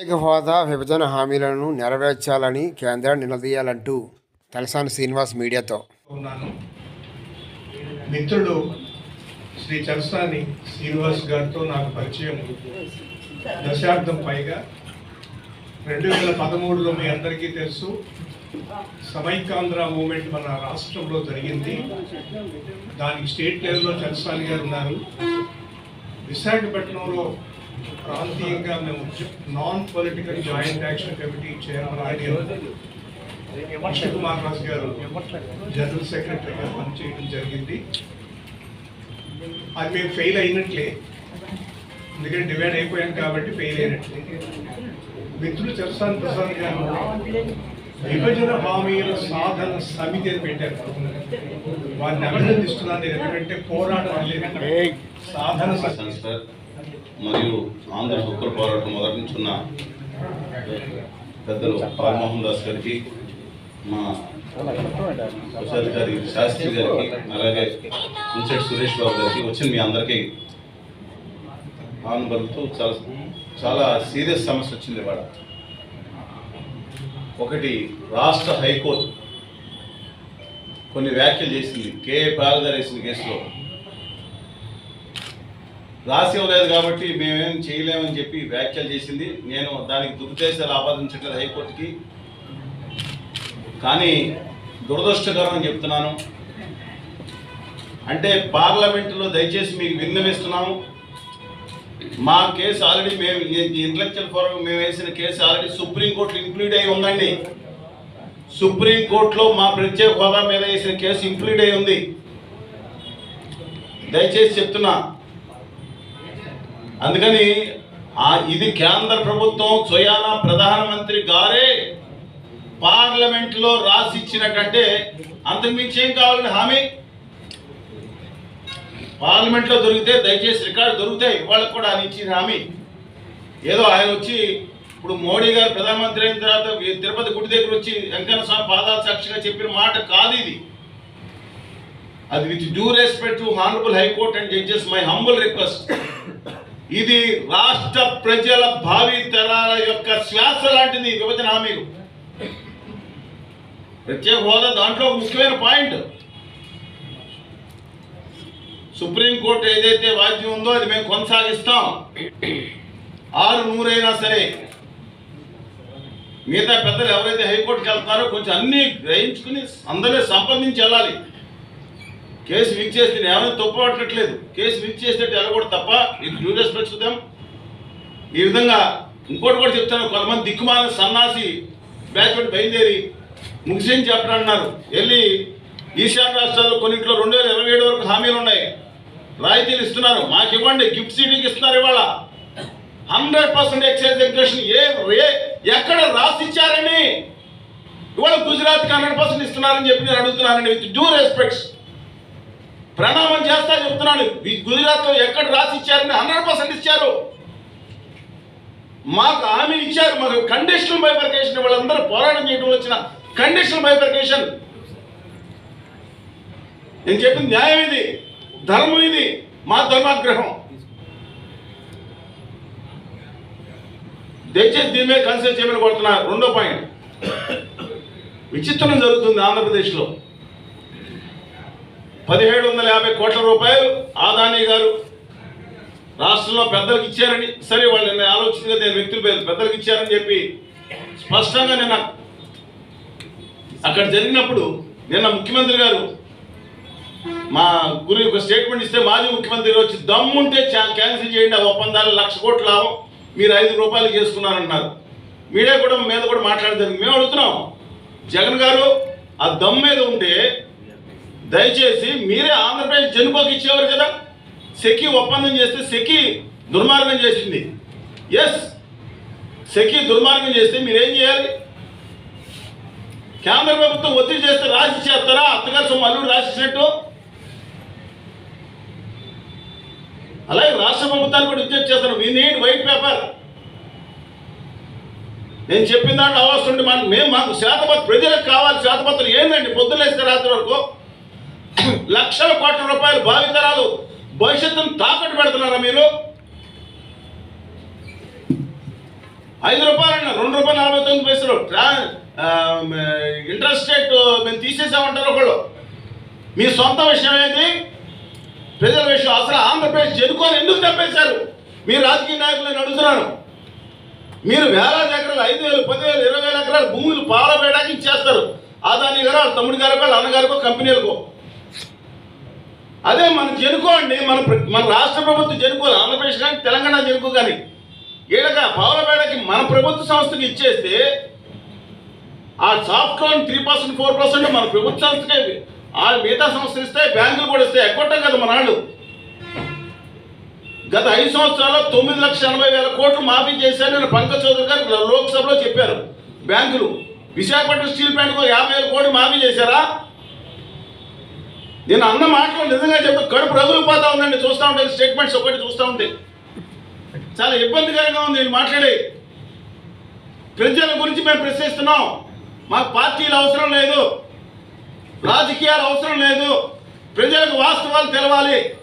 ప్రత్యేక హోదా విభజన హామీలను నెరవేర్చాలని కేంద్రాన్ని నిలదీయాలంటూ తలసాని శ్రీనివాస్ మీడియాతో. ఉన్నాను. మిత్రుడు శ్రీ తలసాని శ్రీనివాస్ గారితో నాకు పరిచయం. దశాబ్దం పైగా రెండు వేల పదమూడులో మీ అందరికీ తెలుసు సమైకాంధ్ర మూమెంట్ మన రాష్ట్రంలో జరిగింది. దానికి స్టేట్ లెవెల్లో చలసాని గారు ఉన్నారు. విశాఖపట్నంలో ప్రాంతీయంగా మేము non political joint action committee chairman ఆయన కుమార్ రాజు గారు జనరల్ సెక్రటరీగా పనిచేయడం జరిగింది. అది మేము ఫెయిల్ అయినట్లే. ఎందుకంటే డివైడ్ అయిపోయాం కాబట్టి ఫెయిల్ అయినట్లే. మిత్రులు చరసాని ప్రసాద్ గారు విభజన హామీల సాధన సమితి అని పెట్టారు. వారిని అభినందిస్తున్నాను నేను. ఎందుకంటే పోరాటం సాధన సమితి. సెన్సర్ మరియు ఆంధ్ర హక్కుల పోరాటం మొదటి నుంచి ఉన్న పెద్దలు రామ్మోహన్ దాస్ గారికి మా కోశాధికారి శాస్త్రి గారికి అలాగే మున్సెట్ సురేష్ బాబు గారికి వచ్చిన మీ అందరికీ ఆన్ చాలా చాలా సీరియస్ సమస్య వచ్చింది ఇవాళ. ఒకటి రాష్ట్ర హైకోర్టు కొన్ని వ్యాఖ్యలు చేసింది. కే పాలగారు వేసిన కేసులో రాసి ఇవ్వలేదు కాబట్టి మేమేం చేయలేమని చెప్పి వ్యాఖ్యలు చేసింది. నేను దానికి దురుద్దేశాలు ఆపాదించట్లేదు హైకోర్టుకి. కానీ దురదృష్టకరం అని చెప్తున్నాను. అంటే పార్లమెంటులో దయచేసి మీకు విన్నవిస్తున్నాము. మా కేసు ఆల్రెడీ మేము ఇంటలెక్చువల్ ఫోరం మేము వేసిన కేసు ఆల్రెడీ సుప్రీంకోర్టు ఇంక్లూడ్ అయి ఉందండి. సుప్రీంకోర్టులో మా ప్రత్యేక హోదా మీద వేసిన కేసు ఇంక్లూడ్ అయి ఉంది. దయచేసి చెప్తున్నా అందుకని ఆ ఇది కేంద్ర ప్రభుత్వం స్వయానా ప్రధానమంత్రి గారే పార్లమెంట్లో రాసిచ్చినట్టంటే అంతకుమించి ఏం కావాలని హామీ? పార్లమెంట్లో దొరికితే దయచేసి రికార్డు దొరుకుతాయి వాళ్ళకి కూడా ఆయన ఇచ్చిన హామీ. ఏదో ఆయన వచ్చి ఇప్పుడు మోడీ గారు ప్రధానమంత్రి అయిన తర్వాత తిరుపతి గుడి దగ్గర వచ్చి వెంకన్న స్వామి పాదాల సాక్షిగా చెప్పిన మాట కాదు ఇది. అది with due respect to honourable high court and judges my humble request. ఇది రాష్ట్ర ప్రజల భావి తరాల యొక్క శ్వాస లాంటిది విభజన హామీలు. ప్రత్యేక హోదా దాంట్లో ముఖ్యమైన పాయింట్. సుప్రీంకోర్టు ఏదైతే వాద్యం ఉందో అది మేము కొనసాగిస్తాం. ఆరు నూరైనా సరే మిగతా పెద్దలు ఎవరైతే హైకోర్టుకి వెళ్తున్నారో కొంచెం అన్ని గ్రహించుకుని అందరినీ సంప్రదించి వెళ్ళాలి. కేసు విక్ చేస్తే నేను తప్పు పట్టట్లేదు. కేసు విక్ చేసేటట్టు వెళ్ళకూడదు తప్ప ఇది డ్యూ రెస్పెక్ట్ చూద్దాం ఈ విధంగా ఇంకోటి కూడా చెప్తాను. కొంతమంది దిక్కుమాల సన్నాసి బ్యాచ్ బయలుదేరి ముగిసేం చెప్పడం అన్నారు వెళ్ళి ఈశాన్య రాష్ట్రాల్లో కొన్నింటిలో రెండు వేల ఇరవై ఏడు వరకు హామీలు ఉన్నాయి. రాయితీలు ఇస్తున్నారు. మాకు ఇవ్వండి. గిఫ్ట్ సీటింగ్ ఇస్తున్నారు ఇవాళ. హండ్రెడ్ పర్సెంట్ ఎక్సైజ్ ఎగ్రేషన్ ఏ ఏ ఎక్కడ రాసిచ్చారని ఇవాళ గుజరాత్కి హండ్రెడ్ పర్సెంట్ ఇస్తున్నారని చెప్పి నేను అడుగుతున్నానండి విత్ డ్యూ రెస్పెక్ట్స్. ప్రణామం చేస్తా చెప్తున్నాను ఈ గుజరాత్లో ఎక్కడ రాసి ఇచ్చారని హండ్రెడ్ పర్సెంట్ ఇచ్చారు. మాకు హామీ ఇచ్చారు. మాకు కండిషనల్ బైఫర్కేషన్ వాళ్ళందరూ పోరాటం చేయడం వచ్చిన కండిషనల్ బైఫర్కేషన్ నేను చెప్పింది న్యాయం ఇది. ధర్మం ఇది. మా ధర్మాగ్రహం. దయచేసి దీని మీద కన్సిడర్ చేయమని కోరుతున్నా. రెండో పాయింట్. విచిత్రం జరుగుతుంది ఆంధ్రప్రదేశ్లో. పదిహేడు వందల యాభై కోట్ల రూపాయలు ఆదాని గారు రాష్ట్రంలో పెద్దలకు ఇచ్చారని సరే వాళ్ళు నిన్న ఆలోచించగా నేను వ్యక్తుల పేరు పెద్దలకు ఇచ్చారని చెప్పి స్పష్టంగా నిన్న అక్కడ జరిగినప్పుడు నిన్న ముఖ్యమంత్రి గారు మా గురి ఒక స్టేట్మెంట్ ఇస్తే మాజీ ముఖ్యమంత్రి వచ్చి దమ్ముంటే చా- క్యాన్సిల్ చేయండి ఆ ఒప్పందాలు లక్ష కోట్ల లాభం మీరు ఐదు రూపాయలు చేసుకున్నారన్నారు మీడియా కూడా మీద కూడా మాట్లాడదానికి మేము అడుగుతున్నాం జగన్ గారు ఆ దమ్ మీద ఉంటే దయచేసి మీరే ఆంధ్రప్రదేశ్ జనుకోకి ఇచ్చేవారు కదా? సెకి ఒప్పందం చేస్తే సెకి దుర్మార్గం చేసింది. ఎస్ సెకి దుర్మార్గం చేస్తే మీరేం చేయాలి? కేంద్ర ప్రభుత్వం ఒత్తిడి చేస్తే రాసి చేస్తారా? అత్తగారు సొమ్ము అల్లుడు రాసిచ్చినట్టు అలాగే రాష్ట్ర ప్రభుత్వాన్ని కూడా విజ్ఞప్తి చేస్తాను వీ నీడ్ వైట్ పేపర్ నేను చెప్పిన దాంట్లో అవసరం మన మేము మాకు శాతపత్ర ప్రజలకు కావాలి శాతపత్రం ఏందండి? పొద్దులేస్తే రాత్రి వరకు లక్షల కోట్ల రూపాయలు భావితరాలు భవిష్యత్తును తాకట్టు పెడుతున్నారా మీరు? ఐదు రూపాయలు రెండు రూపాయలు నలభై తొమ్మిది పైసలు. ట్రా ఇంట్రెస్ట్ రేట్ మేము తీసేసామంటారు ఒకళ్ళు. మీ సొంత విషయం ఏంటి ప్రజల విషయం. అసలు ఆంధ్రప్రదేశ్ జనుకొని ఎందుకు తప్పేశారు మీరు రాజకీయ నాయకులను అడుగుతున్నాను. మీరు వేలాది ఎకరాలు ఐదు వేలు పదివేలు ఇరవై వేల ఎకరాలు భూములు పాలబేయడానికి ఇచ్చేస్తారు ఆదాని గారు వాళ్ళ తమ్ముడు గారికో అన్నగారికో కంపెనీలకో. అదే మన జనుకో అండి మన ప్ర- మన రాష్ట్ర ప్రభుత్వం జనుకోవాలి ఆంధ్రప్రదేశ్ కానీ తెలంగాణ జనుకో కానీ ఈడగా పావులపేడకి మన ప్రభుత్వ సంస్థకి ఇచ్చేస్తే ఆ soft loan three percent four percent మన ప్రభుత్వ సంస్థకే ఆ మిగతా సంస్థలు ఇస్తే బ్యాంకులు కూడా ఇస్తాయి ఎక్కొట్టాం కదా మన వాళ్ళు. గత ఐదు సంవత్సరాల్లో తొమ్మిది లక్షల ఎనభై వేల కోట్లు మాఫీ చేశారని పంకజ్ చౌదరి గారు లోక్సభలో చెప్పారు. బ్యాంకులు విశాఖపట్నం స్టీల్ ప్లాంట్ యాభై వేల కోట్లు మాఫీ చేశారా? నేను అన్న మాటలు నిజంగా చెప్పి కడుపు రగులిపోతా ఉందండి. చూస్తూ ఉంటే స్టేట్మెంట్స్ ఒకటి చూస్తూ ఉంటే. చాలా ఇబ్బందికరంగా ఉంది. నేను మాట్లాడే ప్రజల గురించి మేము ప్రశ్నిస్తున్నాం. మాకు పార్టీలు అవసరం లేదు. రాజకీయాలు అవసరం లేదు. ప్రజలకు వాస్తవాలు తెలవాలి.